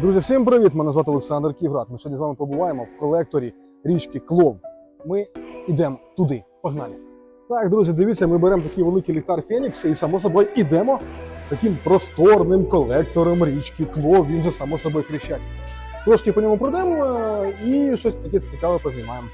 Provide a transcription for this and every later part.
Друзі, всім привіт! Мене звати Олександр Ківрат. Ми сьогодні з вами побуваємо в колекторі річки Клов. Ми йдемо туди. Погнали! Так, друзі, дивіться, ми беремо такий великий ліхтар Фенікс і, само собою, йдемо таким просторним колектором річки Клов. Він же, само собою, хрещать. Трошки по ньому пройдемо е, і щось таке цікаве познімаємо.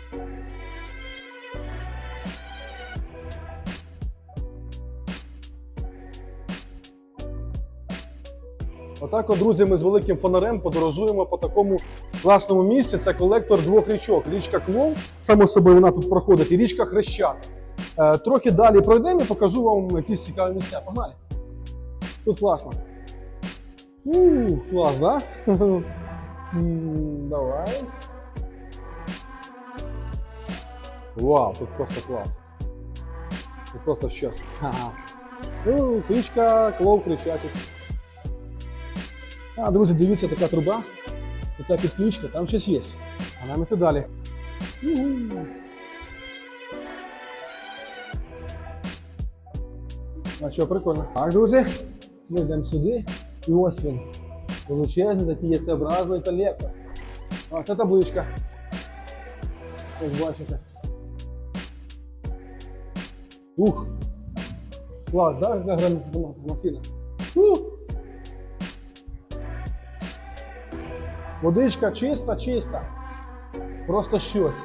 Отак, от, друзі, ми з великим фонарем подорожуємо по такому класному місці. Це колектор двох річок. Річка Клов, само собою, вона тут проходить, і річка Хрещат. Е, трохи далі пройдемо і покажу вам якісь цікаві місця. Погнали! Тут класно. Ууу, клас, да? Давай. Вау, тут просто клас. Тут просто. Ну, річка Клов Хрещатик. А, друзі, дивіться, така труба, така підключка, там щось є. А нам іти далі. А що, прикольно. Так, друзі, ми йдемо сюди. І ось він. Величезний такий яйцеобразний колектор. А, це табличка. Ось бачите. Ух! Клас, да? Яка грам- махіна. Ух! Водичка чиста, чиста. Просто щось.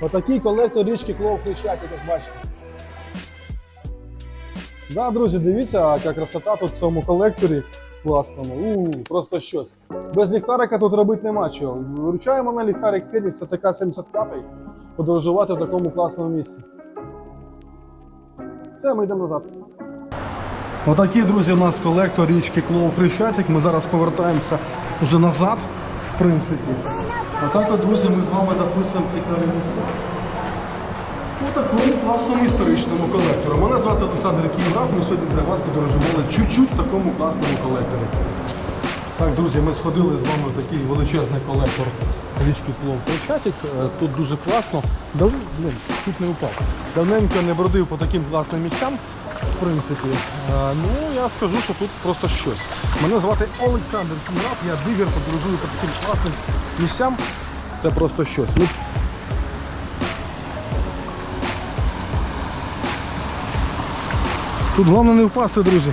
Отакий колектор річки Клоу Хрещатик, як бачите. Да, друзі, дивіться, яка красота тут в цьому колекторі класному. У, просто щось. Без ліхтарика тут робити нема чого. Виручаємо на ліхтарик це така 75-й, подорожувати в такому класному місці. Все, ми йдемо назад. Отакий, друзі, у нас колектор річки Клоу Хрещатик. Ми зараз повертаємося вже назад, в принципі. Отак, от, друзі, ми з вами записуємо цікаві місця. У такому класному історичному колекторі. Мене звати Олександр Київрав, ми сьогодні для вас подорожували чуть-чуть в такому класному колекторі. Так, друзі, ми сходили з вами в такий величезний колектор річки Клоу Хрещатик. Е, Тут дуже класно. Дав... Блін, чуть не упав. Давненько не бродив по таким класним місцям. Принципі, Е, ну я скажу, що тут просто щось. Мене звати Олександр Кімрат, я дивер подорожую по таким класним місцям. Це просто щось. Ми Тут головне не впасти, друзі.